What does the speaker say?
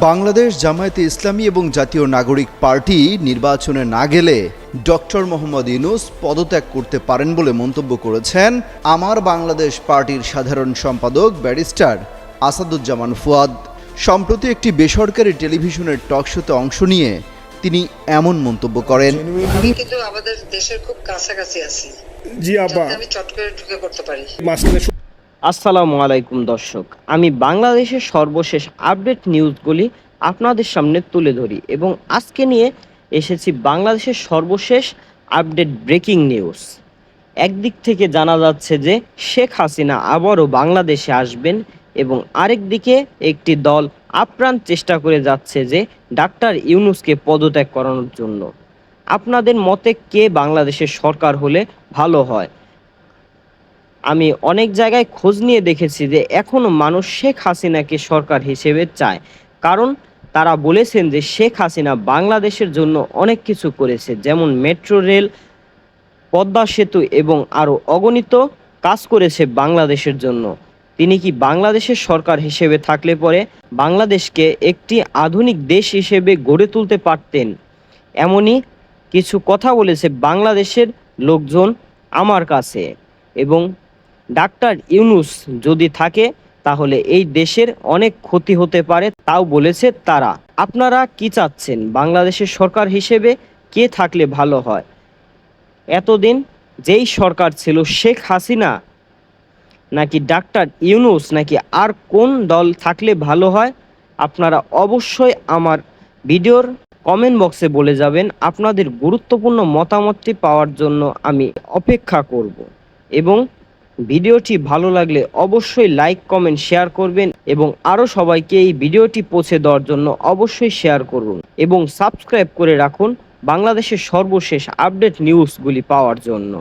বাংলাদেশ জামায়াতে ইসলামী এবং জাতীয় নাগরিক পার্টি নির্বাচনে না গেলে ডক্টর মোহাম্মদ ইউনুস পদত্যাগ করতে পারেন বলে মন্তব্য করেছেন আমার বাংলাদেশ পার্টির সাধারণ সম্পাদক ব্যারিস্টার আসাদুজ্জামান ফুয়াদ। সম্প্রতি একটি বেসরকারি টেলিভিশনের টকশোতে অংশ নিয়ে তিনি এমন মন্তব্য করেন। আমি কিন্তু আমাদের দেশের খুব কাছাকাছি আছি। জি আব্বা। আমি চট করে ঢুকে করতে পারি। মাঝখানে শু- আসসালামু আলাইকুম, দর্শক। আমি বাংলাদেশের সর্বশেষ আপডেট নিউজগুলি আপনাদের সামনে তুলে ধরি এবং আজকে নিয়ে এসেছি বাংলাদেশের সর্বশেষ আপডেট ব্রেকিং নিউজ। একদিক থেকে জানা যাচ্ছে যে শেখ হাসিনা আবারও বাংলাদেশে আসবেন এবং আরেক দিকে একটি দল আপ্রাণ চেষ্টা করে যাচ্ছে যে ডাক্তার ইউনুসকে পদত্যাগ করানোর জন্য। আপনাদের মতে কে বাংলাদেশের সরকার হলে ভালো হয়? আমি অনেক জায়গায় খোঁজ নিয়ে দেখেছি যে এখনও মানুষ শেখ হাসিনাকে সরকার হিসেবে চায়। কারণ তারা বলেছেন যে শেখ হাসিনা বাংলাদেশের জন্য অনেক কিছু করেছে, যেমন মেট্রো রেল, পদ্মা সেতু এবং আরও অগণিত কাজ করেছে বাংলাদেশের জন্য। তিনি কি বাংলাদেশের সরকার হিসেবে থাকলে পরে বাংলাদেশকে একটি আধুনিক দেশ হিসেবে গড়ে তুলতে পারতেন? এমনই কিছু কথা বলেছে বাংলাদেশের লোকজন আমার কাছে। এবং ডাক্তার ইউনুস যদি থাকে, তাহলে এই দেশের অনেক ক্ষতি হতে পারে, তাও বলেছে তারা। আপনারা কি চাচ্ছেন? বাংলাদেশের সরকার হিসেবে কে থাকলে ভালো হয়? এতদিন যেই সরকার ছিল শেখ হাসিনা, নাকি ডাক্তার ইউনুস, নাকি আর কোন দল থাকলে ভালো হয়? আপনারা অবশ্যই আমার ভিডিওর কমেন্ট বক্সে বলে যাবেন, আপনাদের গুরুত্বপূর্ণ মতামতটি পাওয়ার জন্য আমি অপেক্ষা করব। এবং ভিডিওটি ভালো লাগলে অবশ্যই লাইক, কমেন্ট, শেয়ার করবেন এবং আরও সবাইকে এই ভিডিওটি পৌঁছে দেওয়ার জন্য অবশ্যই শেয়ার করুন এবং সাবস্ক্রাইব করে রাখুন বাংলাদেশের সর্বশেষ আপডেট নিউজগুলি পাওয়ার জন্য।